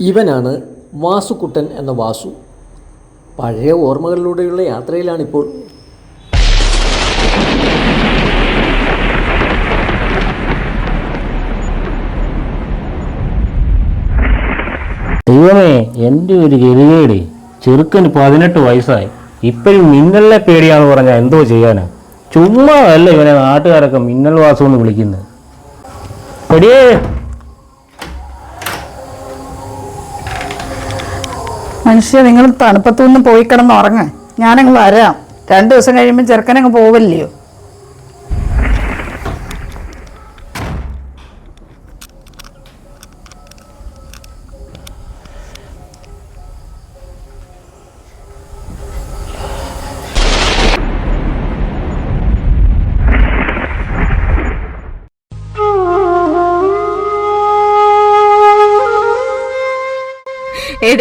ഇവനാണ് വാസുക്കുട്ടൻ എന്ന വാസു. പഴയ ഓർമ്മകളിലൂടെയുള്ള യാത്രയിലാണിപ്പോൾ. ദൈവമേ എന്റെ ഒരു ഗതികേട്. ചെറുക്കന് പതിനെട്ട് വയസ്സായി. ഇപ്പോഴും മിന്നലിനെ പേടിയാന്ന് പറഞ്ഞാൽ എന്തോ ചെയ്യാനാ? ചുമ്മാ അല്ല ഇവനെ നാട്ടുകാരൊക്കെ മിന്നൽ വാസം എന്ന് വിളിക്കുന്നത്. എടിയേ മനുഷ്യ നിങ്ങൾ തണുപ്പത്തുനിന്ന് പോയി കിടന്ന് ഉറങ്ങ. ഞാനങ്ങ് വരാം. രണ്ടു ദിവസം കഴിയുമ്പോൾ ചെറുക്കനങ്ങ് പോവല്ലയോ?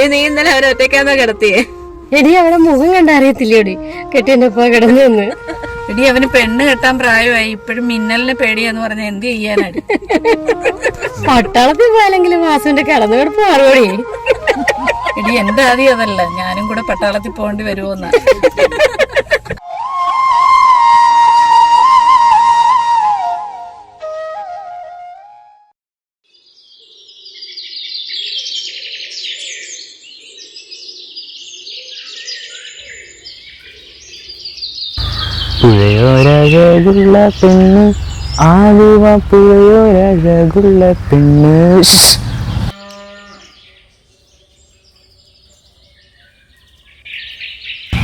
എടി നീ ഇന്നലെ അവരെ ഒറ്റയ്ക്കാന്നോ കിടത്തിയേ? എടി അവരെ മുഖം കണ്ട അറിയത്തില്ലേടി കെട്ടിന്റെ ഒപ്പം കിടന്നു നിന്ന്. എടി അവന് പെണ്ണ് കെട്ടാൻ പ്രായമായി. ഇപ്പോഴും മിന്നലിന് പേടിയാന്ന് പറഞ്ഞ എന്ത് ചെയ്യാനാണ് പട്ടാളത്തിൽ പോയാലെങ്കിലും വാസുവിന്റെ കിടന്നു കിടപ്പ് മാറുപടി എടി എന്റെ ആദ്യം അതല്ല. ഞാനും കൂടെ പട്ടാളത്തിൽ പോകേണ്ടി വരുമോന്ന പുഴയോരഴകുള്ള പെണ്ണ് ആലുവ പുഴയോരഴകുള്ള പെണ്ണ്.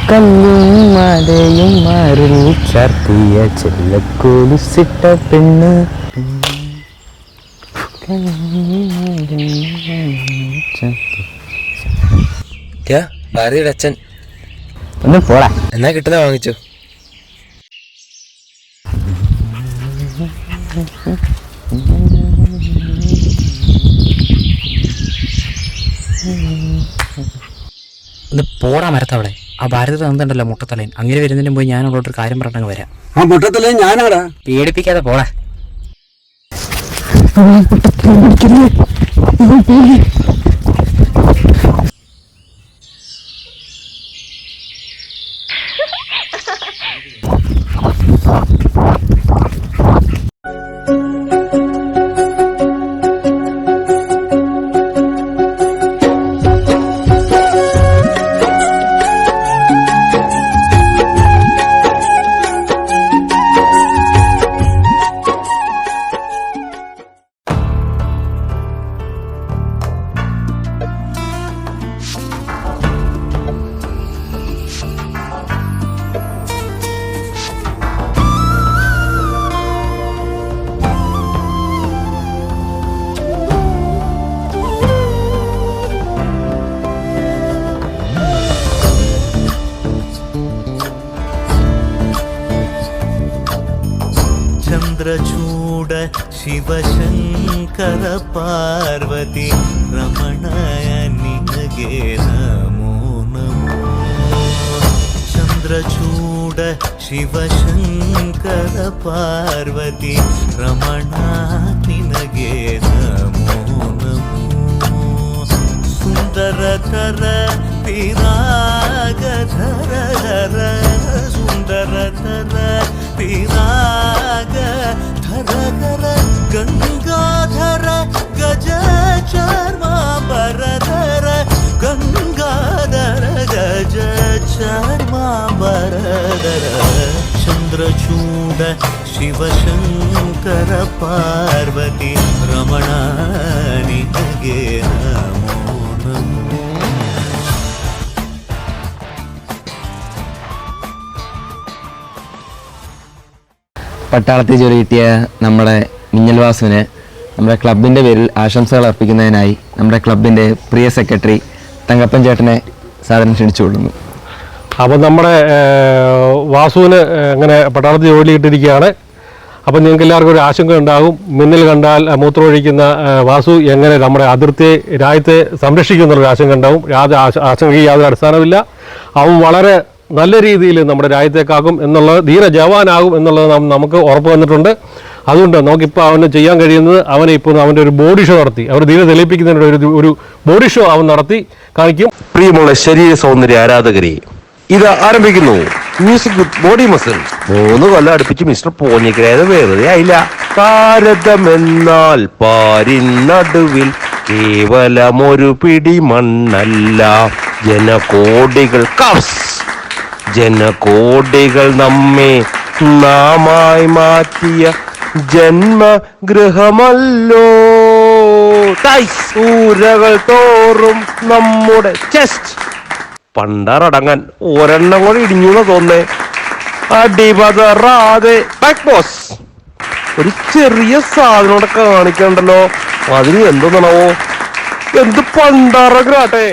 കല്ലും മലയും മാറിൽ ചർത്തിയ ചെല്ലക്കോലിസിട്ട പെണ്ണ്. ഭാരതിയുടെ അച്ഛൻ. ഒന്ന് പോടാ. എന്നാ കിട്ടുന്ന വാങ്ങിച്ചു? ഒന്ന് പോടാ മരത്തവിടെ ആ ഭാരത തന്നിട്ടുണ്ടല്ലോ മുട്ടത്തലയൻ. അങ്ങനെ വരുന്നതിന് പോയി ഞാൻ അവളോട്ടൊരു കാര്യം പറഞ്ഞങ്ങ് വരാം. ആ മുട്ടത്തിലെ ഞാനാടാ? പേടിപ്പിക്കാതെ പോടാ. ಶಿವಶಂಕರ ಪಾರ್ವತಿ ರಮಣ ನಿನಗೆ ನಮೋ ನಮೋ ಸುಂದರತರ ಪಿರಾಗಧರ ಧರ ಸುಂದರತರ ಪಿರಾಗ ಧರ ಧರ ಗಂಗಾಧರ ಗಜ ಚರ್ಮಾಂಬರಧರ ಗಂಗಾಧರ ശർമാ ചന്ദ്രചൂട ശിവശങ്കര പാർവതി രമണി നമോ. പട്ടാളത്തിൽ ജോലി കിട്ടിയ നമ്മുടെ മിന്നൽവാസുവിന് നമ്മുടെ ക്ലബിന്റെ പേരിൽ ആശംസകൾ അർപ്പിക്കുന്നതിനായി നമ്മുടെ ക്ലബിന്റെ പ്രിയ സെക്രട്ടറി തങ്കപ്പൻ ചേട്ടനെ സാധനം ക്ഷണിച്ചു കൊള്ളുന്നു അപ്പം നമ്മുടെ വാസുവിന് ഇങ്ങനെ പട്ടാളത്തിൽ ജോലി കിട്ടിയിരിക്കുകയാണ് അപ്പം നിങ്ങൾക്ക് എല്ലാവർക്കും ഒരു ആശങ്ക ഉണ്ടാകും. മിന്നൽ കണ്ടാൽ മൂത്രമൊഴിക്കുന്ന വാസു എങ്ങനെ നമ്മുടെ അതിർത്തിയെ രാജ്യത്തെ സംരക്ഷിക്കും എന്നുള്ളൊരു ആശങ്ക ഉണ്ടാവും. യാതൊരു ആശ- ആശങ്കയ്ക്ക് യാതൊരു അടിസ്ഥാനമില്ല അവൻ വളരെ നല്ല രീതിയിൽ നമ്മുടെ രാജ്യത്തെ കാക്കും എന്നുള്ളത് ധീര ജവാനാകും എന്നുള്ളത് നമുക്ക് ഉറപ്പ് വന്നിട്ടുണ്ട് അതുകൊണ്ട് നമുക്കിപ്പോൾ അവന് ചെയ്യാൻ കഴിയുന്നത് അവനെ ഇപ്പോൾ അവന്റെ ഒരു ബോഡി ഷോ നടത്തി. അവർ ധീര തെളിയിപ്പിക്കുന്നതിനുള്ള ഒരു ഒരു ബോഡി ഷോ അവൻ നടത്തി കാണിക്കും. പ്രിയമുള്ള ശരീര സൗന്ദര്യ ആരാധകരെ ഇത് ആരംഭിക്കുന്നു. മ്യൂസിക് വിത്ത് ബോഡി മസിൽ മൂന്ന് കൊല്ലം അടുപ്പിച്ച് മിസ്റ്റർ പോഞ്ഞിക്കരേത് വെറുതെ ആയില്ല ഭാരതമെന്നാൽ പാരിൻ നടുവിൽ കേവലമൊരു പിടി മണ്ണല്ല. ജനകോടികൾ കഫ്സ് ജനകോടികൾ നമ്മെ നാമായി മാറ്റിയ ജന്മഗൃഹമല്ലോ. സൂരകൾ തോറും നമ്മുടെ ചെസ്റ്റ് പണ്ടാറടങ്ങാൻ ഒരെണ്ണം കൂടെ ഇടിഞ്ഞു എന്ന് തോന്നേ അടിപതറാതെ ബോസ് ഒരു ചെറിയ സാധനം കാണിക്കണ്ടല്ലോ. അതിന് എന്തെന്നാണാവോ എന്ത് പണ്ടാറൊക്കെ ആട്ടെ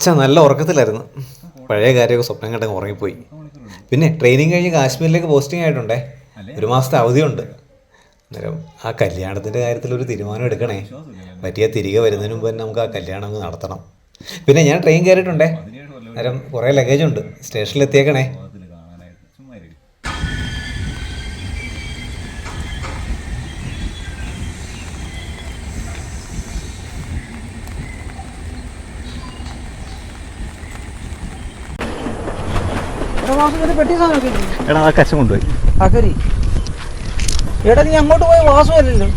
അച്ഛാ നല്ല ഉറക്കത്തിലായിരുന്നു. പഴയ കാര്യമൊക്കെ സ്വപ്നം കണ്ടങ്ങ് ഉറങ്ങിപ്പോയി. പിന്നെ ട്രെയിനിങ് കഴിഞ്ഞ് കാശ്മീരിലേക്ക് പോസ്റ്റിംഗ് ആയിട്ടുണ്ടേ. ഒരു മാസത്തെ അവധിയുണ്ട്. അന്നേരം ആ കല്യാണത്തിന്റെ കാര്യത്തിൽ ഒരു തീരുമാനം എടുക്കണേ. പറ്റിയ തിരികെ വരുന്നതിന് മുമ്പ് തന്നെ നമുക്ക് ആ കല്യാണം അങ്ങ് നടത്തണം. പിന്നെ ഞാൻ ട്രെയിൻ കയറിയിട്ടുണ്ടേ. അന്നേരം കുറേ ലഗേജ് ഉണ്ട്. സ്റ്റേഷനിൽ എത്തിയേക്കണേ എടാ ആ കച്ച കൊണ്ടുപോയി. അകരി എടാ നീ അങ്ങോട്ട് പോയ വാസുവല്ലല്ലോ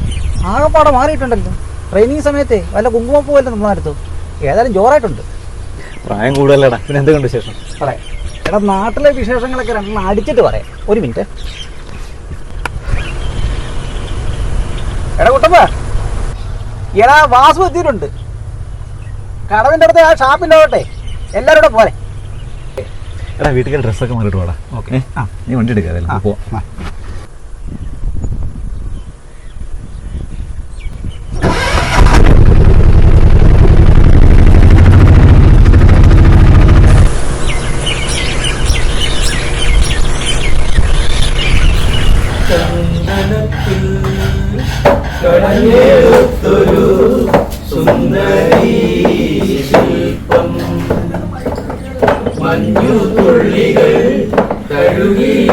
ആകെപ്പാടെ മാറിയിട്ടുണ്ടല്ലോ. ട്രെയിനിങ് സമയത്തെ വല്ല കുങ്കുമപ്പൂവല്ലേ നമ്മളടുത്തു? ഏതായാലും ജോറായിട്ടുണ്ട്. പ്രായം കൂടുതലടാ പിന്നെ എന്തുകൊണ്ട് വിശേഷം? പറയാം. എടാ നാട്ടിലെ വിശേഷങ്ങളൊക്കെ രണ്ടെണ്ണം അടിച്ചിട്ട് പറയാം. ഒരു മിനിറ്റ് എടാ കുട്ടപ്പ. എടാ വാസു എത്തിയിട്ടുണ്ട്. കടവിന്റെ അടുത്ത് ആ ഷാപ്പിന്റെ ആവട്ടെ എല്ലാവരും കൂടെ പോരെ. എടാ വീട്ടിൽ ഡ്രസ്സൊക്കെ മാറിയിട്ട് പോടാ ഓക്കെ. ആ നീ വണ്ടി എടുക്കാതെ പോ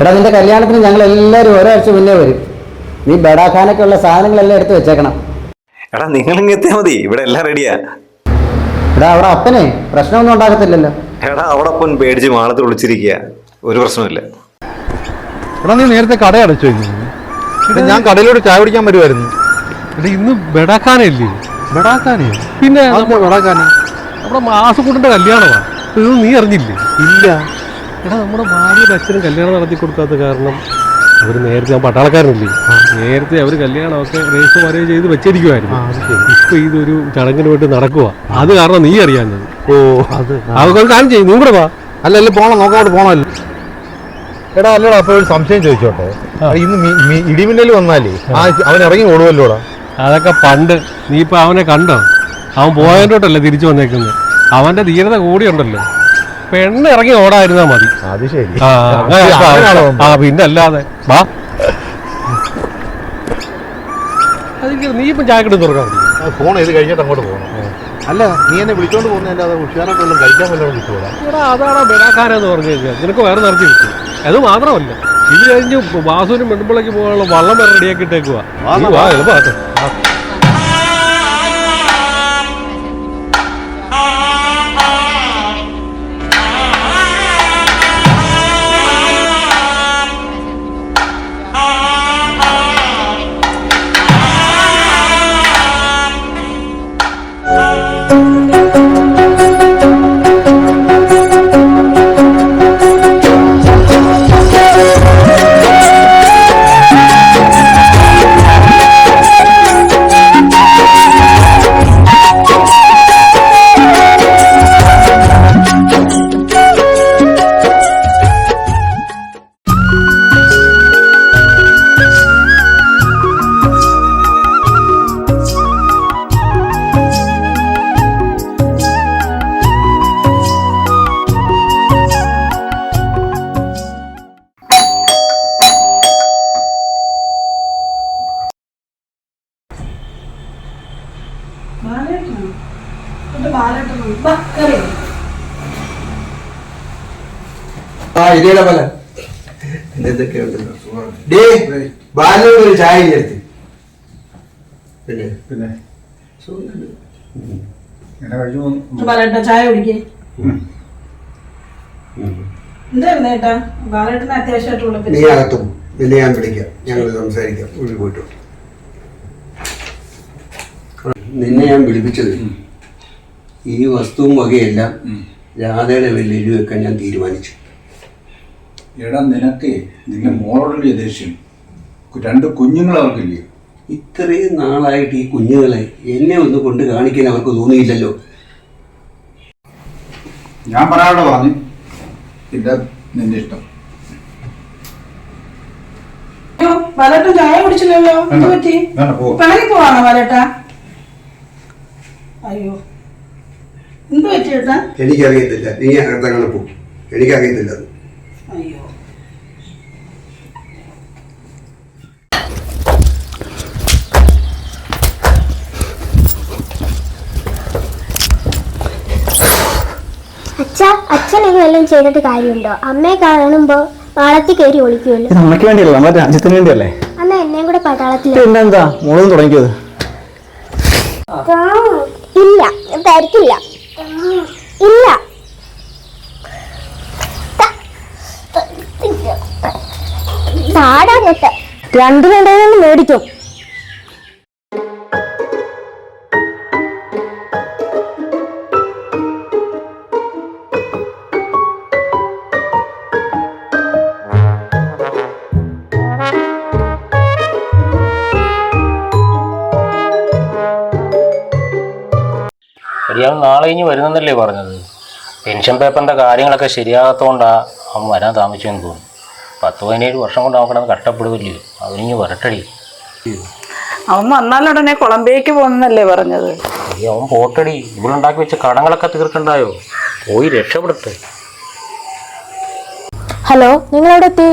എടാ നിന്റെ കല്യാണത്തിന് ഞങ്ങൾ എല്ലാവരും ഒരാഴ്ച മുന്നേ വരും. നീ ബഡാഖാനൊക്കെ ഉള്ള സാധനങ്ങളെല്ലാം എടുത്ത് വെച്ചേക്കണം. എടാ നിങ്ങൾ എത്തിയാൽ മതി. ഇവിടെ എല്ലാം റെഡിയാ എടാ അവിടെ അപ്പനെ പ്രശ്നമൊന്നും ഉണ്ടാകത്തില്ലല്ലോ എടാ അവിടെ അപ്പൻ പേടിച്ച് മാളത്തിൽ വിളിച്ചിരിക്കുക ഒരു പ്രശ്നമില്ല എടാ നീ നേരത്തെ കട അടച്ചു ഞാൻ കടയിലോട്ട് ചായ കുടിക്കാൻ വരുമായിരുന്നു എടാ ഇന്ന് ബെടാക്കാനല്ലേ ബെടാക്കാനേ പിന്നെ ബെടാക്കാന നമ്മുടെ മാസക്കൂട്ടിന്റെ കല്യാണമാണ് ഇത് നീ അറിഞ്ഞില്ലേ? ഇല്ല. എടാ നമ്മുടെ ഭാര്യയുടെ അച്ഛനും കല്യാണം നടത്തി കൊടുക്കാത്ത കാരണം അവർ നേരത്തെ ആ പട്ടാളക്കാരനില്ലേ? നേരത്തെ അവർ കല്യാണമൊക്കെ രജിസ്റ്റർ മാരേജ് ചെയ്ത് വെച്ചിരിക്കുമായിരുന്നു ഇപ്പൊ ഇതൊരു ചടങ്ങിന് വേണ്ടി നടക്കുക അത് കാരണം നീ അറിയാഞ്ഞത്. ഓ അത് അതൊക്കെ കാര്യം ചെയ്യും നീ കൂടെ വാ. അല്ല അല്ല പോണം നോക്കാണ്ട് പോണല്ലോ എടാ അല്ലടാ അപ്പൊ ഒരു സംശയം ചോദിച്ചോട്ടെ? ഇന്ന് ഇടിമിന്നൽ വന്നാലേ ആ. അവൻ ഇറങ്ങി ഓടുമല്ലോടാ അതൊക്കെ പണ്ട്. നീ ഇപ്പൊ അവനെ കണ്ടോ? അവൻ പോയതിലോട്ടല്ലേ തിരിച്ചു വന്നേക്കുന്നത്? അവന്റെ ധീരത കൂടിയുണ്ടല്ലോ. പെണ്ണ് ഇറങ്ങി ഓടായിരുന്നാ മതി. അത് ശരി. ആ അങ്ങനെ ഇപ്പൊ ആ പിന്നെ അല്ലാതെ. വാ. നീ ഇപ്പം ചായക്കിട്ട് തുറക്കാൻ മതി ഫോൺ ചെയ്ത് കഴിഞ്ഞിട്ട് അങ്ങോട്ട് പോകണം. അല്ല നീ എന്നെ വിളിച്ചോണ്ട് പോകുന്നതല്ലാതെ ഉഷാറായിട്ട് വല്ലതും കഴിക്കാൻ വല്ലതും കിട്ടുമോ എടാ അതാണ് ബെടാക്കാരെന്ന് പറഞ്ഞു കഴിഞ്ഞാൽ നിനക്ക് വേറെ നിറച്ച് കിട്ടും. അത് മാത്രമല്ല ഇത് കഴിഞ്ഞ് വാസുവിനും പെൺപിള്ളയ്ക്ക് പോകാനുള്ള വള്ളം വരെ റെഡിയാക്കി ഇട്ടേക്കുവാ. നീ വാ. എളുപ്പമാട്ടെ പോലെ. ഡേ ബാലനോട് ഒരു ചായ പിന്നെ? പിന്നെ? ബാലേട്ട ചായ കുടിക്കേ. എന്തായിരുന്നു ഏട്ടാ? ബാലേട്ടന് അത്യാവശ്യമായിട്ടുള്ള നീ അകത്തും നിന്നെ ഞാൻ വിളിക്കാം. ഞങ്ങൾ സംസാരിക്കാം. ഉള്ളിൽ പോയിട്ടു. നിന്നെ ഞാൻ വിളിപ്പിച്ചത് ഈ വസ്തുവും വകയെല്ലാം രാധയുടെ വെല്ലുവിളി വെക്കാൻ ഞാൻ തീരുമാനിച്ചു. എടാ നിനക്ക് നിന്റെ മോളോടുള്ള ദേഷ്യം. രണ്ട് കുഞ്ഞുങ്ങൾ അവർക്കില്ലേ? ഇത്രയും നാളായിട്ട് ഈ കുഞ്ഞുങ്ങളെ എന്നെ ഒന്ന് കൊണ്ട് കാണിക്കാൻ അവർക്ക് തോന്നിയില്ലല്ലോ. ഞാൻ പറയാനുള്ള പറഞ്ഞു. പിന്നെ നിന്റെ ഇഷ്ടം. അയ്യോ ബാലേട്ടൻ ചായ കുടിച്ചില്ലല്ലോ? എന്ത് പറ്റി? പോ. പിണങ്ങി പോവാണോ വലട്ട? അയ്യോ. എന്ത് പറ്റി ഏട്ടാ? എനിക്കറിയത്തില്ല. നീ അകത്തങ്ങനെ പോകും എനിക്കറിയത്തില്ല അയ്യോ അച്ഛ അച്ഛൻ ഇത് വല്ലതും ചെയ്തിട്ട് കാര്യമുണ്ടോ? അമ്മയെ കാണുമ്പോ പാളത്തിൽ കയറി ഒളിക്കുമല്ലോ. അമ്മയ്ക്ക് വേണ്ടിയല്ലേ നമ്മുടെ രാജ്യത്തിന് വേണ്ടിയല്ലേ? അന്ന് എന്നെയും കൂടെ പട്ടാളത്തിൽ പിന്നെന്താ? മോളും തുടങ്ങിയത് ഇല്ല തരത്തില്ല ഇല്ല. താടാ കേട്ട. രണ്ടു രണ്ടു മേടിക്കും. ശരിയാവും നാളെ ഇനി വരുന്നെന്നല്ലേ പറഞ്ഞത്? പെൻഷൻ പേപ്പറിന്റെ കാര്യങ്ങളൊക്കെ ശരിയാകാത്തതുകൊണ്ടാ അവൻ വരാൻ താമസിച്ചെന്ന് തോന്നുന്നു. പത്ത് പതിനേഴ് വർഷം കൊണ്ട് അവൻ കിടന്ന് കഷ്ടപ്പെടുവല്ലേ? അവനിഞ്ഞ് വരട്ടടി. അവൻ വന്നാലുടനെ കൊളംബിയക്ക് പോകുന്നല്ലേ പറഞ്ഞത്. ഈ അവൻ പോട്ടടി. ഇവളുണ്ടാക്കി വെച്ച കടങ്ങളൊക്കെ തീർക്കണ്ടായോ? പോയി രക്ഷപ്പെടട്ടെ ഹലോ നിങ്ങൾ എവിടെ എത്തി?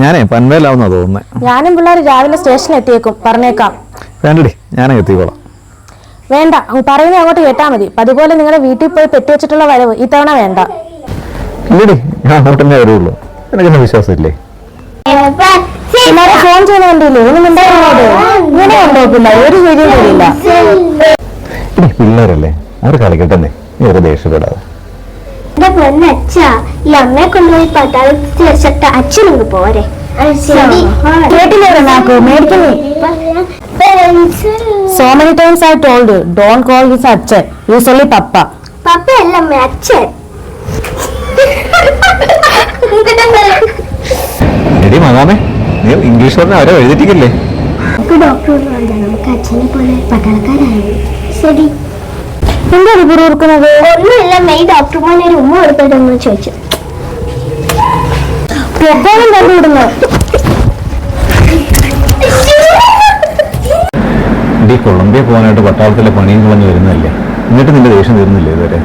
ഞാനേ പൻവേലാവുന്ന തോന്നുന്നേ. ഞാനും പിള്ളേർ രാവിലെ സ്റ്റേഷനിൽ എത്തിയേക്കും പറഞ്ഞേക്കാം. വേണ്ടടി ഞാനേ എത്തിക്കോളാം. വേണ്ട അങ്ങ് പറയുന്നത് അങ്ങോട്ട് കേട്ടാ മതി. അതുപോലെ നിങ്ങളുടെ വീട്ടിൽ പോയി പെട്ടി വെച്ചിട്ടുള്ള വരവ് ഇത്തവണ വേണ്ട. ഇല്ലടി ഞാൻ അങ്ങോട്ടന്നെ വരുള്ളൂ. എനിക്കെന്നെ വിശ്വാസമില്ലേ? പിള്ളേരെ ഫോൺ ചെയ്യുന്നുണ്ടല്ലോ ഒന്നും ഉണ്ടായിരുന്നത് ഇങ്ങനെ ഉണ്ടോ പിള്ളേർ ഒരു ശരിയും കൂടിയില്ല ഇനി പിള്ളേരല്ലേ? അവർ കളിക്കട്ടെ നീ ഒരു ദേഷ്യപ്പെടാതെ. എന്റെ പൊന്നച്ഛ ഈ അമ്മയെ കൊണ്ടുപോയി പട്ടാളത്തിൽ വെച്ചിട്ട് അച്ഛനങ്ങ് പോരെ. കേട്ടില്ലേ നാക്കു മേടിക്കുന്നു so many times I told don't call his അച്ഛൻ യൂസ്വലി പപ്പ പപ്പ അല്ല അമ്മ അച്ഛൻ. എടി മകാമേ നീ ഇംഗ്ലീഷ് പറഞ്ഞ അവരെ എഴുതിട്ടില്ലേ നമുക്ക് ഡോക്ടറോട് പറയാം നമുക്ക് അച്ഛനെ പോലെ പട്ടാളക്കാരാണ് ശരി. എന്താ പിറുക്കുന്നത് ഒന്നുമില്ല മെയ് ഡോക്ടർ മോനെ ഒരു ഉമ്മ കൊടുത്തിട്ടെന്ന് ചോദിച്ചു എപ്പോഴും കണ്ടുവിടുന്നു ഡി ഈ കൊളംബിയ പോകാനായിട്ട് പട്ടാളത്തിലെ പണിയും കളഞ്ഞ് വരുന്നതല്ലേ? എന്നിട്ട് നിന്റെ ദേഷ്യം തീർന്നില്ലേ ഇതുവരെ?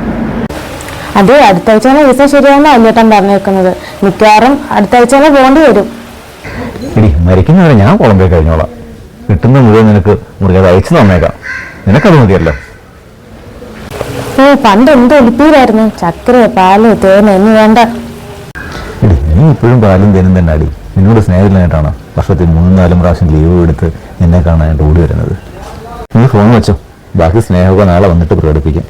അത് അടുത്ത ആഴ്ച തന്നെ വിസ ശരിയാവുന്ന അല്ലേട്ടൻ പറഞ്ഞേക്കുന്നത് മിക്കവാറും അടുത്ത ആഴ്ച തന്നെ പോകേണ്ടി വരും. ഇടി മരിക്കുന്നവരെ ഞാൻ കൊളംബിയ കഴിഞ്ഞോളാം. കിട്ടുന്ന മുഴുവൻ നിനക്ക് മുറിയാതെ അയച്ചു തന്നേക്കാം നിനക്കത് മതിയല്ലോ. ഓ പണ്ട് എന്ത് ഒലിപ്പീരായിരുന്നു. ചക്കര പാൽ തേൻ എന്ന് വേണ്ട. നീ ഇപ്പോഴും പാലും തേനും തന്നെ അടി നിന്നോട് സ്നേഹത്തിലായിട്ടാണ് വർഷത്തിൽ മൂന്നും നാലും പ്രാവശ്യം ലീവ് എടുത്ത് നിന്നെ കാണാനായിട്ട് ഓടി വരുന്നത്. നീ ഫോൺ വെച്ചോ. ബാക്കി സ്നേഹമൊക്കെ നാളെ വന്നിട്ട് പ്രകടിപ്പിക്കാം.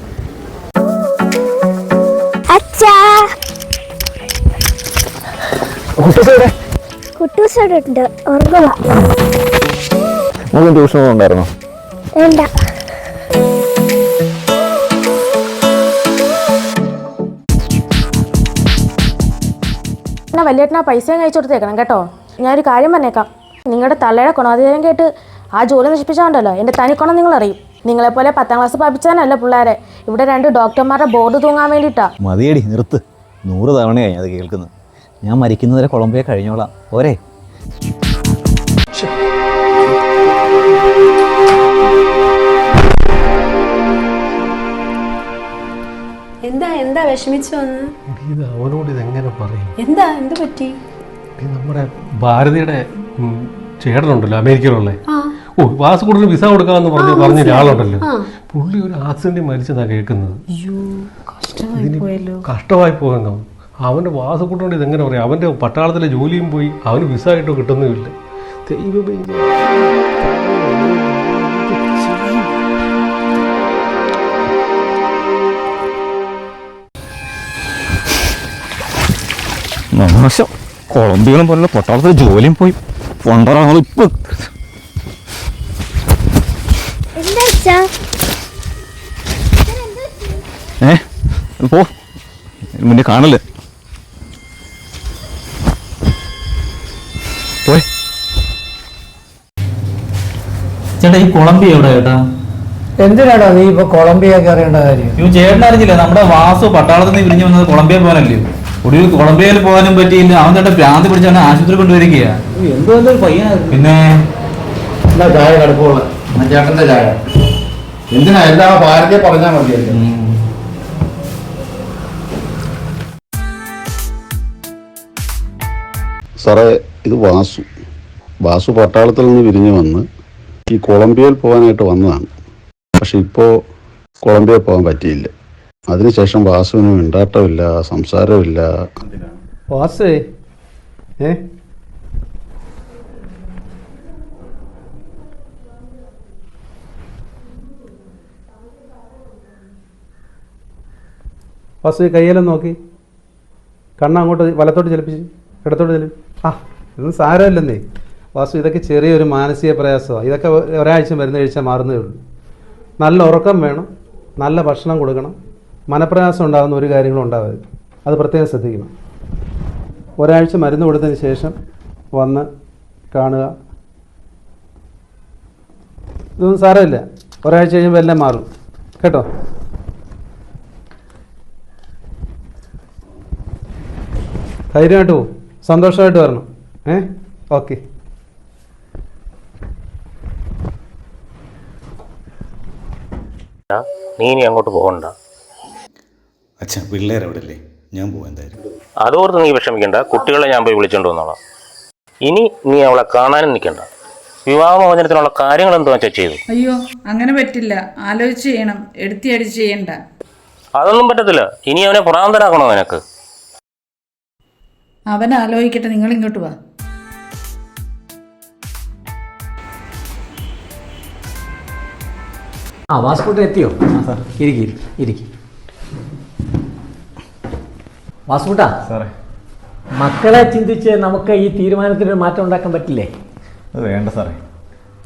അച്ഛാ. കുട്ടൂസോടെ ഉണ്ട് ഉറങ്ങുക ട്യൂഷൻ ഉണ്ടായിരുന്നോ? വേണ്ട. വലിയേട്ടനാ പൈസയും കഴിച്ചു കൊടുത്തേക്കണം കേട്ടോ. ഞാനൊരു കാര്യം പറഞ്ഞേക്കാം. നിങ്ങളുടെ തള്ളയുടെ ഗുണാധികാരം കേട്ട് ആ ജോലി നശിപ്പിച്ചാണ്ടല്ലോ. എന്റെ തനിക്കുണം നിങ്ങൾ അറിയും നിങ്ങളെപ്പോലെ പത്താം ക്ലാസ് പഠിപ്പിച്ചാനല്ല പിള്ളേരെ. ഇവിടെ രണ്ട് ഡോക്ടർമാരുടെ ബോർഡ് തൂങ്ങാൻ വേണ്ടിയിട്ടാ. മതിയടി നിർത്ത്. നൂറ് തവണയായി അത് കേൾക്കുന്നത് ഞാൻ മരിക്കുന്നവരെ കൊളംബിയ കഴിഞ്ഞോളാം. ഓരേ എന്താ എന്താ വിഷമിച്ചു വന്ന്? ഇത് അവനോട് ഇതെങ്ങനെ പറയും? എന്താ എന്ത് പറ്റി? നമ്മുടെ ഭാരതിയുടെ ചേട്ടനുണ്ടല്ലോ അമേരിക്കയിലുള്ള. ആ. ഓ വാസുകൂടന് വിസ കൊടുക്കാമെന്ന് പറഞ്ഞ് പറഞ്ഞ ഒരാളുണ്ടല്ലോ. പുള്ളി ഒരു ആക്സിഡന്റ് മരിച്ചതാ കേൾക്കുന്നത്. അയ്യോ കഷ്ടമായി പോയെന്നോ അവന്റെ കഷ്ടമായി കൂട്ടുകൊണ്ട് ഇതെങ്ങനെ പറയാം? അവന്റെ പട്ടാളത്തിലെ ജോലിയും പോയി. അവന് വിസ ആയിട്ടോ കിട്ടുന്നുമില്ല. ദൈവമേ മോശം. കൊളംബിയകളും പോലുള്ള പട്ടാളത്തിലെ ജോലിയും പോയി. കൊണ്ടുവരാൻ ഇപ്പൊ എന്താ അച്ഛാ ഏ? പോ. മുന്നേ കാണല്ലേ? പോയി. ചേട്ടാ ഈ കൊളംബിയ എവിടെ ചേട്ടാ? എന്തിനാടാ നീ ഇപ്പൊ കൊളംബിയൊക്കെ അറിയേണ്ട കാര്യം? ഇവ ചേട്ടൻ അറിഞ്ഞില്ല നമ്മുടെ വാസു പട്ടാളത്തിൽ നിന്ന് പിരിഞ്ഞു വന്നത് കൊളംബിയ പോകാനല്ലേ ഒടുവിൽ കൊളംബിയയിൽ പോകാനും പറ്റിയില്ല. അവൻ ചേട്ടൻ ഭ്രാന്തി പിടിച്ചാണ് ആശുപത്രി കൊണ്ടുവരികയാ. എന്തോ പയ്യനായിരുന്നു പിന്നെ? ചായ കടുപ്പുള്ള ചേട്ടന്റെ ചായ? എന്തിനാ? എല്ലാ ഭാരതീയ പറഞ്ഞാൽ മതിയല്ലോ സാറേ ഇത് വാസു. വാസു പട്ടാളത്തിൽ നിന്ന് വിരിഞ്ഞു വന്ന് ഈ കൊളംബിയയിൽ പോകാനായിട്ട് വന്നതാണ്. പക്ഷെ ഇപ്പോൾ കൊളംബിയ പോകാൻ പറ്റിയില്ല. അതിനുശേഷം വാസുവിന് മിണ്ടാട്ടമില്ല സംസാരമില്ല. വാസേ ഏ? വാസു കയ്യെല്ലാം നോക്കി. കണ്ണ് അങ്ങോട്ട് വലത്തോട്ട് ചലിപ്പിച്ച് ഇടത്തോട്ട് ചലിപ്പി ആ ഇതൊന്നും സാരമില്ലെന്നേ. വാസു ഇതൊക്കെ ചെറിയൊരു മാനസിക പ്രയാസമാണ്. ഇതൊക്കെ ഒരാഴ്ച മരുന്ന് കഴിച്ചാൽ മാറുന്നേ ഉള്ളൂ. നല്ല ഉറക്കം വേണം നല്ല ഭക്ഷണം കൊടുക്കണം. മനപ്രയാസം ഉണ്ടാകുന്ന ഒരു കാര്യങ്ങളും ഉണ്ടാവരുത്. അത് പ്രത്യേകം ശ്രദ്ധിക്കണം. ഒരാഴ്ച മരുന്ന് കൊടുത്തതിന് ശേഷം വന്ന് കാണുക. ഇതൊന്നും സാരമില്ല. ഒരാഴ്ച കഴിയുമ്പോൾ എല്ലാം മാറും. കേട്ടോ? ധൈര്യമായിട്ട് പോകും സന്തോഷമായിട്ട് വരണം. ഏ? ഓക്കെ. നീ ഇനി അങ്ങോട്ട് പോകണ്ട. അച്ഛാ പിള്ളേർ അവിടെ അല്ലേ ഞാൻ പോവാം എന്തായാലും. അതോർത്ത് നീ വിഷമിക്കണ്ട. കുട്ടികളെ ഞാൻ പോയി വിളിച്ചോണ്ട് വന്നോളാം. ഇനി നീ അവളെ കാണാനും നിൽക്കണ്ട. വിവാഹമോചനത്തിനുള്ള കാര്യങ്ങൾ എന്തോ വെച്ചാൽ ചെയ്തു. അയ്യോ അങ്ങനെ പറ്റില്ല. ആലോചിച്ച് ചെയ്യണം. എടുത്തി അടിച്ച് ചെയ്യണ്ട. അതൊന്നും പറ്റത്തില്ല. ഇനി അവനെ പ്രാന്തരാക്കണോ നിനക്ക്? അവൻ ആലോചിക്കട്ടെ നിങ്ങൾ ഇങ്ങോട്ട് വാ. ആ വാസുക്കുട്ടൻ എത്തിയോ? ഇരിക്കും ഇരിക്കും വാസ്കോട്ടാ? സാറേ. മക്കളെ ചിന്തിച്ച് നമുക്ക് ഈ തീരുമാനത്തിനൊരു മാറ്റം ഉണ്ടാക്കാൻ പറ്റില്ലേ? അത് വേണ്ട സാറേ.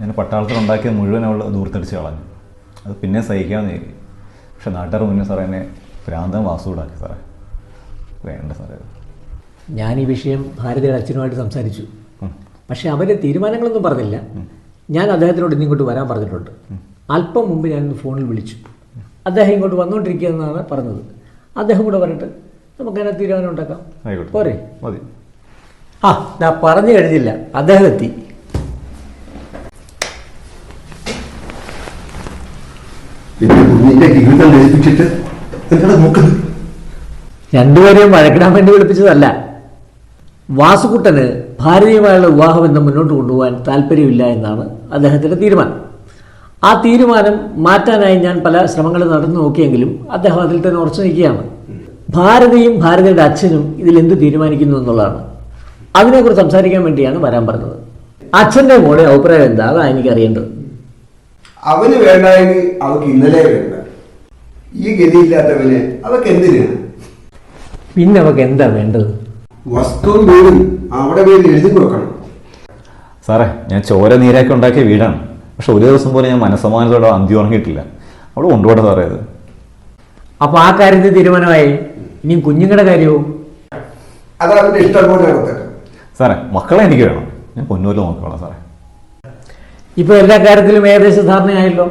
ഞാൻ പട്ടാളത്തിൽ ഉണ്ടാക്കിയത് മുഴുവൻ അവൾ ദൂരത്തടിച്ച് കളഞ്ഞു. അത് പിന്നെ സഹിക്കാമെന്ന് കരുതി പക്ഷെ നാട്ടുകാർ മുന്നേ സാറേ എന്നെ ഭ്രാന്തം വാസുകൂടാക്കി സാറേ. വേണ്ട സാറേ. അത് ഞാൻ ഈ വിഷയം ഭാരതിയുടെ അച്ഛനുമായിട്ട് സംസാരിച്ചു. പക്ഷെ അവരുടെ തീരുമാനങ്ങളൊന്നും പറഞ്ഞില്ല. ഞാൻ അദ്ദേഹത്തിനോട് ഇങ്ങോട്ട് വരാൻ പറഞ്ഞിട്ടുണ്ട്. അല്പം മുമ്പ് ഞാൻ ഫോണിൽ വിളിച്ചു. അദ്ദേഹം ഇങ്ങോട്ട് വന്നുകൊണ്ടിരിക്കുക എന്നാണ് പറഞ്ഞത്. അദ്ദേഹം കൂടെ വരട്ടെ. നമുക്കതിനെ തീരുമാനം ഉണ്ടാക്കാം. പോരെ? മതി. ആ ഞാൻ പറഞ്ഞു കഴിഞ്ഞില്ല. അദ്ദേഹം എത്തി. ജീവിതം രണ്ടുപേരെയും വഴക്കിടാൻ വേണ്ടി വിളിപ്പിച്ചതല്ല. വാസുകുട്ടന് ഭാര്യയുമായുള്ള വിവാഹബന്ധം മുന്നോട്ട് കൊണ്ടുപോകാൻ താല്പര്യമില്ല എന്നാണ് അദ്ദേഹത്തിന്റെ തീരുമാനം. ആ തീരുമാനം മാറ്റാനായി ഞാൻ പല ശ്രമങ്ങളും നടന്നു നോക്കിയെങ്കിലും അദ്ദേഹം അതിൽ തന്നെ ഉറച്ചു നിൽക്കുകയാണ്. ഭാരതിയും ഭാരതിയുടെ അച്ഛനും ഇതിൽ എന്ത് തീരുമാനിക്കുന്നു എന്നുള്ളതാണ്. അതിനെക്കുറിച്ച് സംസാരിക്കാൻ വേണ്ടിയാണ് വരാൻ പറഞ്ഞത്. അച്ഛന്റെ മോളെ അഭിപ്രായം എന്താ? അതാണ് എനിക്കറിയേണ്ടത് അവന് വേണ്ടായെങ്കിൽ അവക്ക് ഇന്നലെ വേണ്ട. ഈ ഗതിയില്ലാത്തവന് അവക്ക് എന്തിനാണ് പിന്നെ അവക്ക് എന്താ വേണ്ടത്? വസ്തുവും വീടും അവിടെ വീട് എഴുതി കൊടുക്കണം. സാറേ ഞാൻ ചോര നീരാക്കി ഉണ്ടാക്കിയ വീടാണ്. പക്ഷെ ഒരു ദിവസം പോലും ഞാൻ മനസ്സമാനത്തോടെ അന്തി ഉറങ്ങിയിട്ടില്ല. അവിടെ കൊണ്ടുപോട്ടെ സാറേ അത് അപ്പൊ ആ കാര്യത്തിൽ തീരുമാനമായി? ഇനി കുഞ്ഞുങ്ങളുടെ കാര്യവും? അത് ഇഷ്ടം പോലെ സാറേ മക്കളെ എനിക്ക് വേണം. ഞാൻ പൊന്നൂരിൽ നോക്കിക്കോളാം സാറേ. ഇപ്പൊ എല്ലാ കാര്യത്തിലും ഏകദേശം ധാരണയായല്ലോ.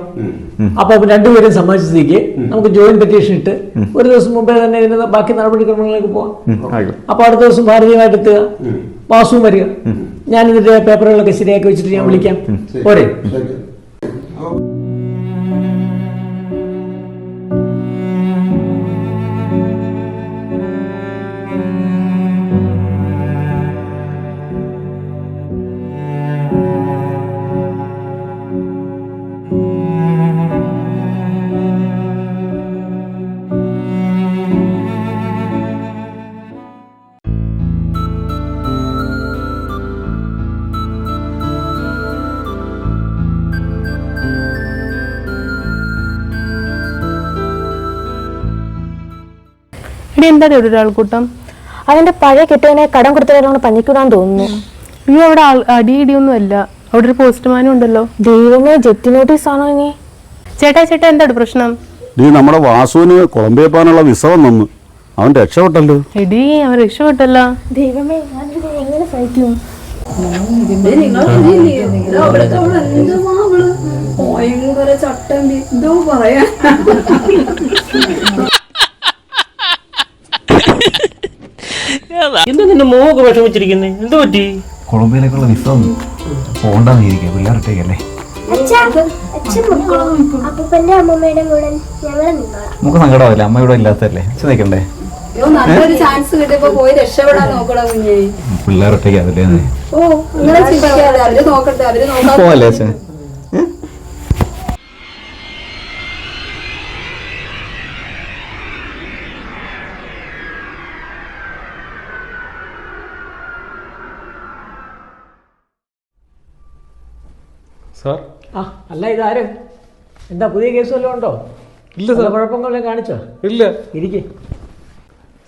അപ്പൊ രണ്ടുപേരും സമ്മതിച്ചിരിക്കെ. നമുക്ക് ജോയിന്റ് പെറ്റീഷൻ ഇട്ട് ഒരു ദിവസം മുമ്പേ തന്നെ ഇതിന്റെ ബാക്കി നടപടിക്രമങ്ങളിലേക്ക് പോവാം. അപ്പൊ അടുത്ത ദിവസം ഭാരതീയമായിട്ട് എത്തുക. പാസും വരിക. ഞാൻ ഇതിന്റെ പേപ്പറുകളൊക്കെ ശരിയാക്കി വെച്ചിട്ട് ഞാൻ വിളിക്കാം. പോരെ? ഇവിടെ എന്താ ഒരു ഒരാൾക്കൂട്ടം? അതിന്റെ പഴയ കെട്ടിയനെ കടം കൊടുത്തവരാണ് പഞ്ഞിക്കൂടാൻ തോന്നുന്നു ഈ അവിടെ അടിയിടിയൊന്നും അല്ല അവിടെ ഒരു പോസ്റ്റ്മാനും ഉണ്ടല്ലോ. ദൈവമേ ജെറ്റ് നോട്ടീസ് ആണോ ഇനി? ചേട്ടാ ചേട്ടാ എന്താണ് പ്രശ്നം? നീ നമ്മുടെ വാസുവിന് കൊളംബിയ പോകാനുള്ള വിസ വന്നു അവൻ രക്ഷപ്പെട്ടല്ലോ. എടി അവൻ രക്ഷപ്പെട്ടല്ല. ദൈവമേ ഞാൻ എങ്ങനെ സഹിക്കും? ഭയങ്കര ചട്ടം എന്തോ പറയാ എന്താ നിന്റെ മോഹൊക്കെ വിഷമിച്ചിരിക്കുന്നത് എന്ത് പറ്റി? കൊളംബിയയിലേക്കുള്ള വിസ വന്നു. പോകണ്ടെന്ന് ഇരിക്കുക പിള്ളേർട്ടേക്കല്ലേ അച്ഛൻ നമുക്ക് സങ്കടമാവില്ല. അമ്മ ഇവിടെ ഇല്ലാത്തല്ലേ അച്ഛൻ നിൽക്കണ്ടേ പിള്ളേരൊട്ടേക്കാവില്ലേ പോവല്ലേ ചാൻസ് കിട്ടിയപ്പോ പോയി രക്ഷപ്പെടാൻ നോക്കടാ കുഞ്ഞേ പിള്ളേരൊറ്റയ്ക്ക് അതല്ലേ ഓ അങ്ങനെ ചിന്തിക്കാതെ അവർ നോക്കട്ടെ അവർ നോക്കാം പോവല്ലേ അച്ഛൻ സാർ? ആ അല്ല ഇതാര്? എന്താ പുതിയ കേസ് വല്ലതും ഉണ്ടോ? ഇല്ല സാർ. കുഴപ്പങ്ങളെല്ലാം കാണിച്ചോ? ഇല്ല. ഇരിക്കെ.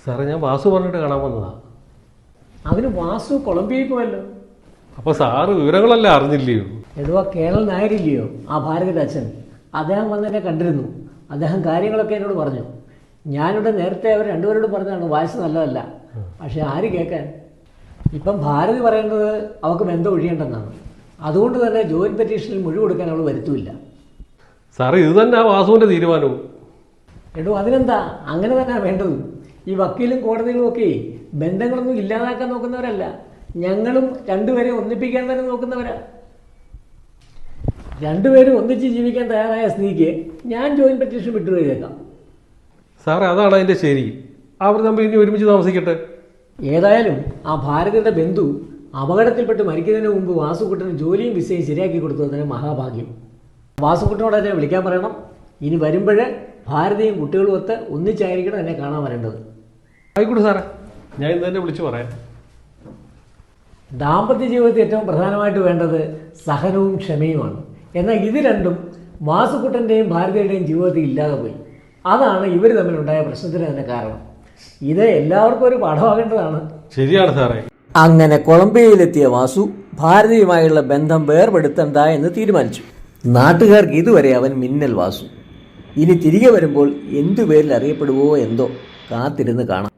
സാറേ ഞാൻ വാസു പറഞ്ഞിട്ട് കാണാൻ വന്നതാ. അതിന് വാസു കൊളംബിയയിൽ പോയല്ലോ അപ്പൊ സാറ് വിവരങ്ങളെല്ലാം അറിഞ്ഞില്ലയോ? എടുവ കേരള നായരില്ലയോ? ആ ഭാരതി അച്ഛൻ. അദ്ദേഹം വന്നെന്നെ കണ്ടിരുന്നു. അദ്ദേഹം കാര്യങ്ങളൊക്കെ എന്നോട് പറഞ്ഞു. ഞാനിവിടെ നേരത്തെ അവർ രണ്ടുപേരോട് പറഞ്ഞതാണ് വയസ്സ് നല്ലതല്ല. പക്ഷെ ആര് കേൾക്കാൻ ഇപ്പം ഭാരതി പറയുന്നത് അവർക്ക് ബന്ധം ഒഴിയേണ്ടെന്നാണ്. അതുകൊണ്ട് തന്നെ ജോയിന്റ് പെറ്റീഷനിൽ മൊഴി കൊടുക്കാൻ അവൾ വരുത്തുമില്ല സാറേ ഇത് തന്നെ ആ വാസുവിന്റെ തീരുമാനവും എടോ അതിനെന്താ? അങ്ങനെ തന്നെ വേണ്ടത്. ഈ വക്കീലും കോടതികളും ഒക്കെ ബന്ധങ്ങളൊന്നും ഇല്ലാതാക്കാൻ നോക്കുന്നവരല്ല. ഞങ്ങളും രണ്ടുപേരെ ഒന്നിപ്പിക്കാൻ തന്നെ നോക്കുന്നവരാ. രണ്ടുപേരും ഒന്നിച്ച് ജീവിക്കാൻ തയ്യാറായ സ്ത്രീക്ക് ഞാൻ ജോയിൻ പെറ്റീഷൻ വിട്ടു ചെയ്തേക്കാം സാറേ അതാണ് അതിന്റെ ശരി. അവർ തമ്മിൽ ഇനി ഒരുമിച്ച് താമസിക്കട്ടെ. ഏതായാലും ആ ഭാരതിയുടെ ബന്ധു അപകടത്തിൽപ്പെട്ട് മരിക്കുന്നതിന് മുമ്പ് വാസുകുട്ടന് ജോലിയും വിസയും ശരിയാക്കി കൊടുത്തതിന് മഹാഭാഗ്യം. വാസുകുട്ടനോട് എന്നെ വിളിക്കാൻ പറയണം. ഇനി വരുമ്പോൾ ഭാരതിയും കുട്ടികളും ഒത്ത് ഒന്നിച്ചായിരിക്കണം എന്നെ കാണാൻ വരേണ്ടത്. ആയിക്കോട്ടെ സാറേ. ഞാൻ ഇന്ന് തന്നെ വിളിച്ചു പറയാം. ദാമ്പത്യ ജീവിതത്തിൽ ഏറ്റവും പ്രധാനമായിട്ട് വേണ്ടത് സഹനവും ക്ഷമയുമാണ്. എന്നാൽ ഇത് രണ്ടും വാസുക്കുട്ടന്റെയും ഭാരതിയുടെയും ജീവിതത്തിൽ ഇല്ലാതെ പോയി. അതാണ് ഇവർ തമ്മിലുണ്ടായ പ്രശ്നത്തിന് തന്നെ കാരണം. ഇത് എല്ലാവർക്കും ഒരു പാഠമാകേണ്ടതാണ്. ശരിയാണ് സാറേ. അങ്ങനെ കൊളംബിയയിലെത്തിയ വാസു ഭാരതിയുമായുള്ള ബന്ധം വേർപെടുത്തണ്ട എന്ന് തീരുമാനിച്ചു. നാട്ടുകാർക്ക് ഇതുവരെ അവൻ മിന്നൽ വാസു. ഇനി തിരികെ വരുമ്പോൾ എന്തു പേരിൽ അറിയപ്പെടുവോ എന്തോ കാത്തിരുന്ന് കാണാം.